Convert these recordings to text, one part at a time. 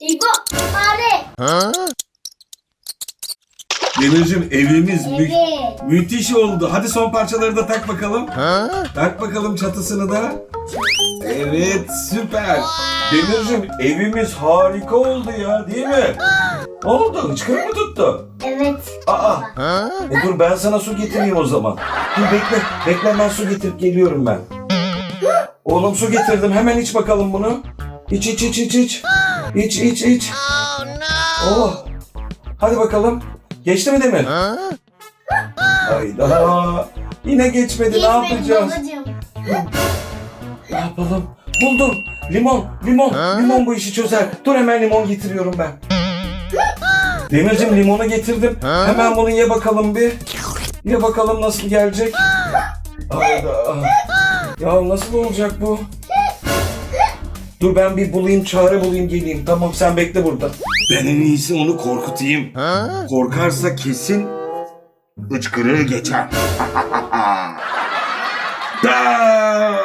İbo fare. Demircim evimiz mü- Evet. müthiş oldu. Hadi son parçaları da tak bakalım. Tak bakalım çatısını da. Evet süper. Demircim evimiz harika oldu ya değil mi? Ne oldu? Hıçkırık mı tuttu? Evet. Aa. E dur ben sana su getireyim o zaman. Dur bekle. Bekle ben su getirip geliyorum ben. Oğlum su getirdim. Hemen iç bakalım bunu. İç iç iç iç iç. İç iç iç. Oh. Hadi bakalım. Geçti mi Demir? Hayda. Yine geçmedi. Ne yapacağız? Ne yapalım? Buldum. Limon. Limon. Limon bu işi çözer. Dur hemen limon getiriyorum ben. Demircim limonu getirdim. Hemen bunu ye bakalım bir. Ye bakalım nasıl gelecek. Hayda. Ya nasıl olacak bu? Dur ben bir bulayım, çare bulayım geleyim. Tamam sen bekle burada. Ben en iyisi onu korkutayım. Korkarsa kesin hıçkırığı geçer. Da!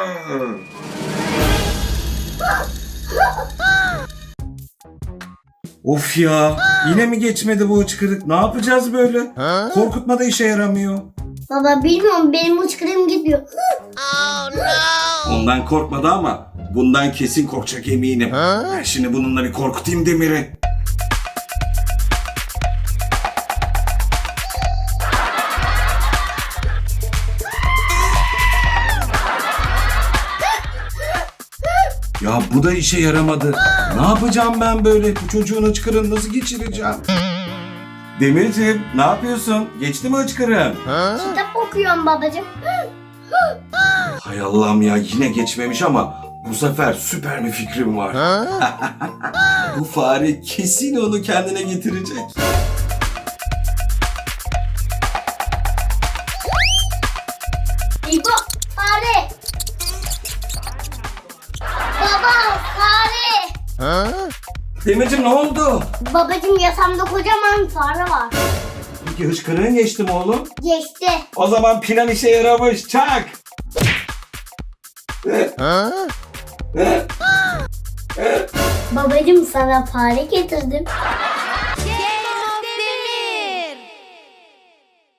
Of ya. Yine mi geçmedi bu hıçkırık? Ne yapacağız böyle? Korkutma da işe yaramıyor. Baba bilmiyorum benim uçkırım gidiyor. Ondan korkmadı ama bundan kesin korkacak eminim. Ben şimdi bununla bir korkutayım Demir'i. Ya bu da işe yaramadı. Ne yapacağım ben böyle? Bu çocuğun hıçkırığını nasıl geçireceğim? Demirciğim ne yapıyorsun? Geçti mi hıçkırığın? Kitap okuyorum babacığım. Hay Allah'ım ya yine geçmemiş ama bu sefer süper bir fikrim var. bu fare kesin onu kendine getirecek. İbo fare. Baba fare. Demircim ne oldu? Babacığım yatağımda kocaman fare var. Peki hıçkırığın geçti mi oğlum? Geçti. O zaman plan işe yaramış. Çak! Babacım sana fare getirdim. Yeah.